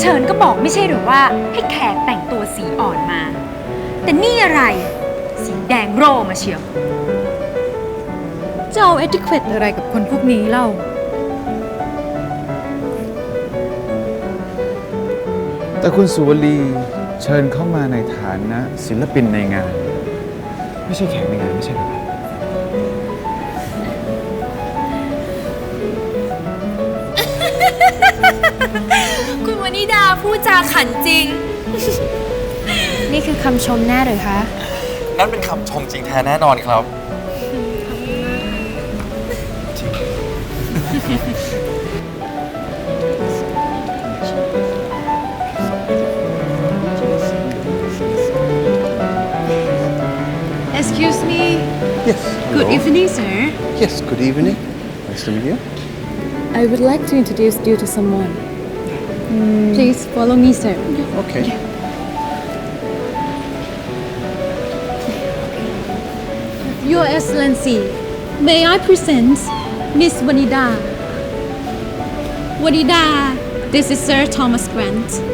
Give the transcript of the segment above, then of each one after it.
เชิญก็บอกไม่ใช่หรือว่าให้แขกแต่งตัวสีอ่อนมา แต่นี่อะไร สีแดงโรมาเชียวจะเอาเอติเคทอะไรกับคนพวกนี้เล่า แต่คุณสุวลีเชิญเข้ามาในฐานะศิลปินในงาน ไม่ใช่แขกในงานไม่ใช่เหรอครับคุณว นิดาพูดจาขันจริง นี่คือคำชมแน่หรือคะ นั่นเป็นคำชมจริงแท้แน่นอนครับ Excuse me Yes. Good hello. evening sir Yes, good evening. Nice to meet you. I would like to introduce you to someone Mm. Please follow me sir. Okay. Your Excellency May I present Miss Vanida Vanida This is Sir Thomas Grant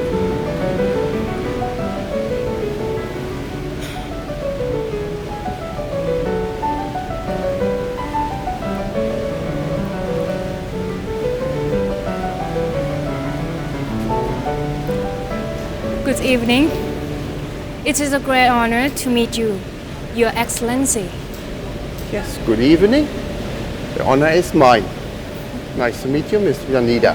Good evening It is a great honor to meet you Your Excellency Yes, good evening. The honor is mine. Nice to meet you, Miss Yanida.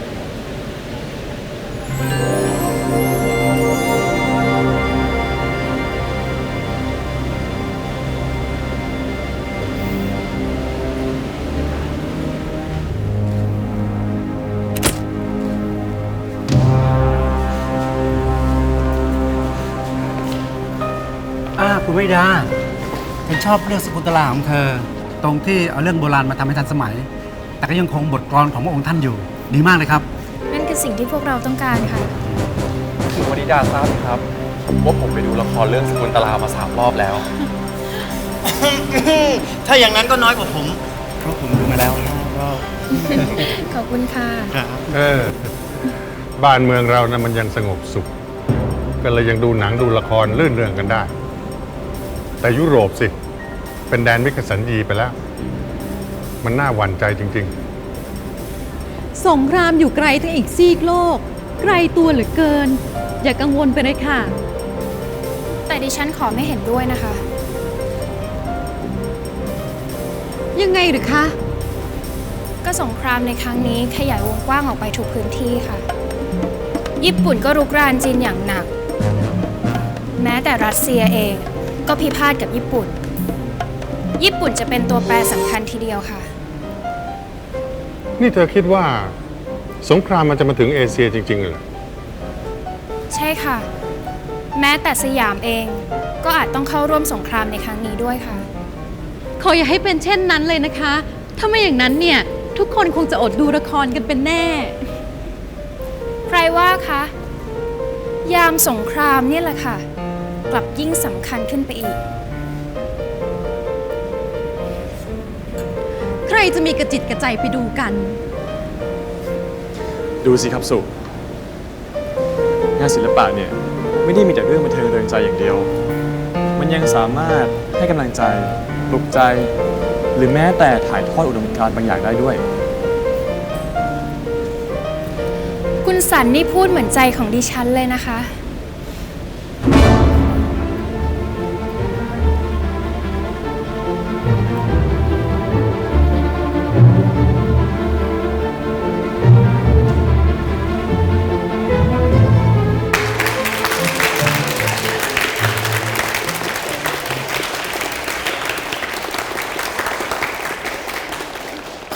คุณวิดาฉันชอบเรื่องสกุลตลาของเธอ ตรงที่เอาเรื่องโบราณมาทำให้ทันสมัย แต่ก็ยังคงบทกลอนของพระองค์ท่านอยู่ ดีมากเลยครับ นั่นคือสิ่งที่พวกเราต้องการค่ะ คุณวนิดาทราบไหมครับ ว่าผมไปดูละครเรื่องสกุลตลามาสามรอบแล้ว ถ้าอย่างนั้นก็น้อยกว่าผม เพราะผมดูมาแล้วห้ารอบขอบคุณค่ะ ครับ เออ บ้านเมืองเรานะมันยังสงบสุข ก็เลยยังดูหนังดูละครลื่นเรื่องกันได้ แต่ยุโรปสิ เป็นแดนวิกสันยีไปแล้ว มันน่าหวั่นใจจริง สงครามอยู่ไกลทั้งอีกซีกโลก ไกลตัวเหลือเกิน อย่ากังวลไปเลยค่ะ แต่ดิฉันขอไม่เห็นด้วยนะคะ ยังไงหรือคะ ก็สงครามในครั้งนี้ขยายวงกว้างออกไปทุกพื้นที่ค่ะ ญี่ปุ่นก็รุกรานจีนอย่างหนัก แม้แต่รัสเซียเอง ก็พิพาทกับญี่ปุ่น ญี่ปุ่นจะเป็นตัวแปรสำคัญทีเดียวค่ะๆนี่เธอคิดว่า สงครามมันจะมาถึงเอเชียจริงๆเหรอใช่ค่ะ แม้แต่สยามเองก็อาจต้องเข้าร่วมสงครามในครั้งนี้ด้วยค่ะ ขออย่าให้เป็นเช่นนั้นเลยนะคะ ถ้าไม่อย่างนั้นเนี่ย ทุกคนคงจะอดดูละครกันเป็นแน่ ใครว่าคะ ยามสงครามเนี่ยแหละค่ะ กลับยิ่งสำคัญขึ้นไปอีก ใครจะมีกระจิตกระใจไปดูกัน ดูสิครับสุงานศิลปะเนี่ย ไม่ได้มีแต่เรื่องบันเทิงเริงใจอย่างเดียว มันยังสามารถให้กำลังใจปลุกใจ หรือแม้แต่ถ่ายทอดอุดมการณ์บางอย่างได้ด้วย คุณสันนี่พูดเหมือนใจของดิฉันเลยนะคะ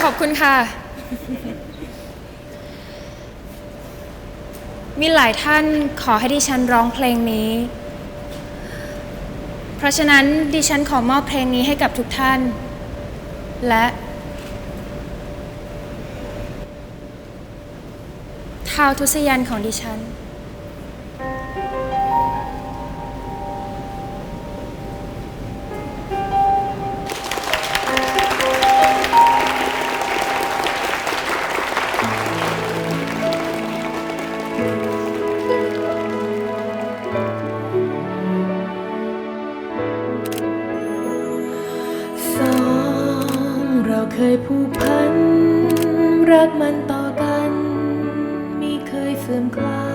อบคุณค่ะ มีหลายท่านขอให้ดิฉันร้องเพลงนี้ เพราะฉะนั้นดิฉันขอมอบเพลงนี้ให้กับทุกท่าน และท้าวทุสยันของดิฉัน ผู้พัน รักมันต่อกันมิเคยเสื่อมคลาย